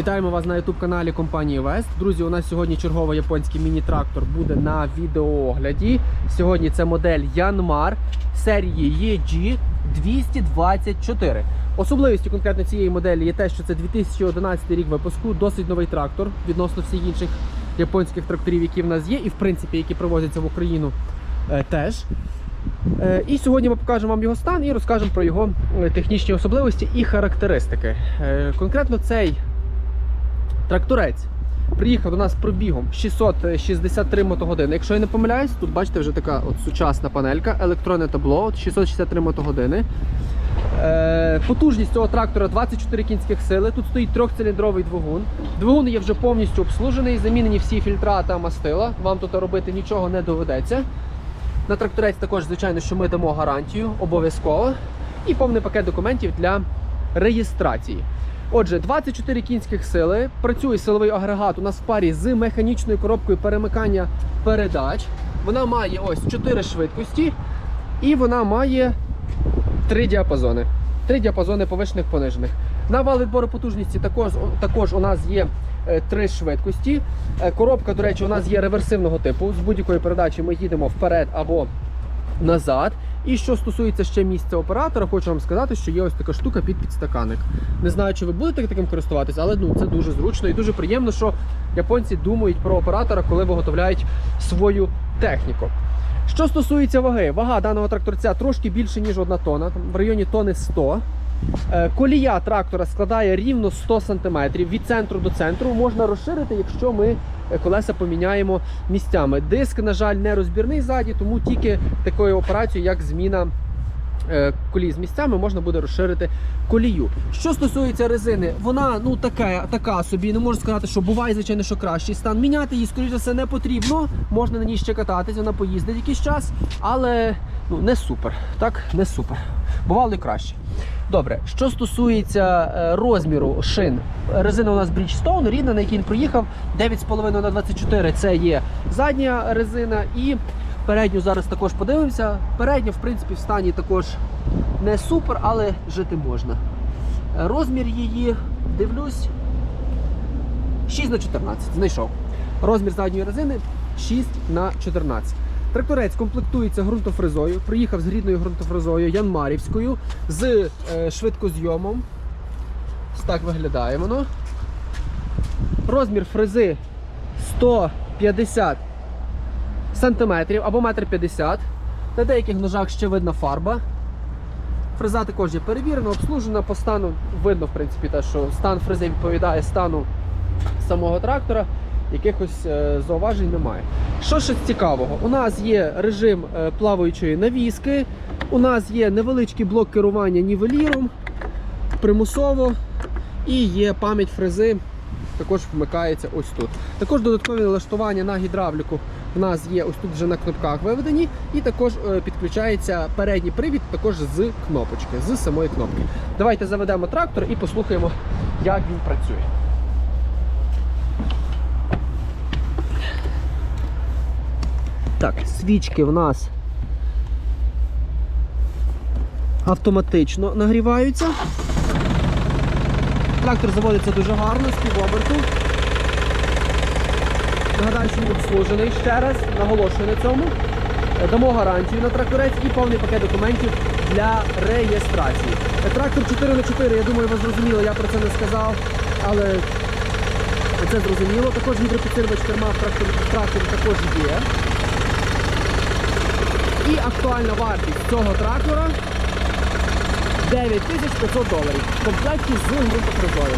Вітаємо вас на youtube каналі компанії Вест. Друзі, у нас сьогодні черговий японський міні-трактор буде на відеоогляді. Сьогодні це модель Yanmar серії EG 224. Особливістю конкретно цієї моделі є те, що це 2011 рік випуску, досить новий трактор відносно всіх інших японських тракторів, які в нас є, і в принципі, які привозяться в Україну е, теж. Е, І сьогодні ми покажемо вам його стан і розкажемо про його е, технічні особливості і характеристики. Е, Конкретно цей тракторець приїхав до нас пробігом 663 мотогодини. Якщо я не помиляюсь, тут бачите вже така от сучасна панелька, електронне табло, от 663 мотогодини. Е, Потужність цього трактора 24 кінських сили. Тут стоїть трьохциліндровий двигун. Двигун є вже повністю обслужений, замінені всі фільтра та мастила. Вам тут робити нічого не доведеться. На тракторець також, звичайно, що ми дамо гарантію обов'язково. І повний пакет документів для реєстрації. Отже, 24 кінських сили. Працює силовий агрегат у нас в парі з механічною коробкою перемикання передач. Вона має ось 4 швидкості і вона має 3 діапазони. Три діапазони повишених понижених. На вал відбору потужності також, також у нас є е, три швидкості. Е, Коробка, до речі, у нас є реверсивного типу. З будь-якої передачі ми їдемо вперед або назад. І що стосується ще місця оператора, хочу вам сказати, що є ось така штука під підстаканник. Не знаю, чи ви будете таким користуватися, але ну це дуже зручно і дуже приємно, що японці думають про оператора, коли виготовляють свою техніку. Що стосується ваги, вага даного тракторця трошки більше, ніж одна тонна, в районі тони 100. Е, Колія трактора складає рівно 100 см від центру до центру. Можна розширити, якщо ми е, колеса поміняємо місцями. Диск, на жаль, не розбірний ззаді, тому тільки такою операцією, як зміна е, колій з місцями, можна буде розширити колію. Що стосується резини, вона ну така, така собі. Не можу сказати, що буває, звичайно, що кращий стан. Міняти її, скоріше за все, не потрібно. Можна на ній ще кататись, вона поїздить якийсь час, але ну не супер. Так, не супер. Бувало і краще. Добре, що стосується е, розміру шин, резина у нас Bridgestone, рідна, на якій він проїхав 9,5 на 24 це є задня резина і передню зараз також подивимося. Передня, в принципі, в стані також не супер, але жити можна. Розмір її, дивлюсь, 6 на 14 знайшов. Розмір задньої резини 6 на 14. Тракторець комплектується ґрунтофрезою. Приїхав з рідною ґрунтофрезою Янмарівською з е, швидкозйомом. Ось так виглядає воно. Розмір фрези 150 сантиметрів або 1,50 м. На деяких ножах ще видно фарба. Фреза також є перевірена, обслужена по стану. Видно, в принципі, те, що стан фрези відповідає стану самого трактора. Якихось е, зауважень немає. Що ще цікавого? У нас є режим е, плаваючої навіски, у нас є невеличкий блок керування нівеліром примусово, і є пам'ять фрези, також вмикається ось тут. Також додаткові налаштування на гідравліку в нас є ось тут вже на кнопках виведені, і також е, підключається передній привід також з кнопочки, з самої кнопки. Давайте заведемо трактор і послухаємо, як він працює. Так, свічки в нас автоматично нагріваються. Трактор заводиться дуже гарно, з півоберту. Нагадаю, що він обслужений ще раз, наголошую на цьому. Дамо гарантію на тракторець і повний пакет документів для реєстрації. Трактор 4х4, я думаю, ви зрозуміли, я про це не сказав, але це зрозуміло. Також гідропідсилювач керма в тракторі також є. І актуальна вартість цього трактора 9500 доларів в комплекті з ґрунтофрезою.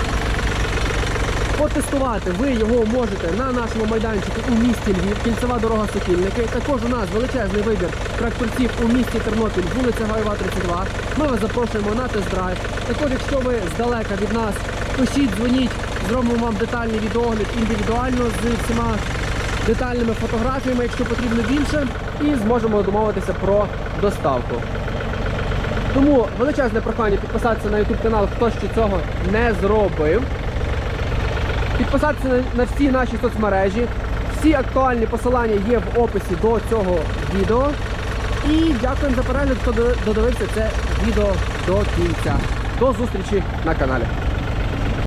Потестувати ви його можете на нашому майданчику у місті Львів, кільцева дорога Сокільники. Також у нас величезний вибір тракторців у місті Тернопіль, вулиця Гаєва 32. Ми вас запрошуємо на тест-драйв. Також, якщо ви здалека від нас, пишіть, дзвоніть, зробимо вам детальний відеогляд індивідуально з всіма детальними фотографіями, якщо потрібно більше, і зможемо домовитися про доставку. Тому величезне прохання підписатися на YouTube канал, хто ще цього не зробив. Підписатися на, всі наші соцмережі. Всі актуальні посилання є в описі до цього відео. І дякуємо за перегляд, хто додивився це відео до кінця. До зустрічі на каналі.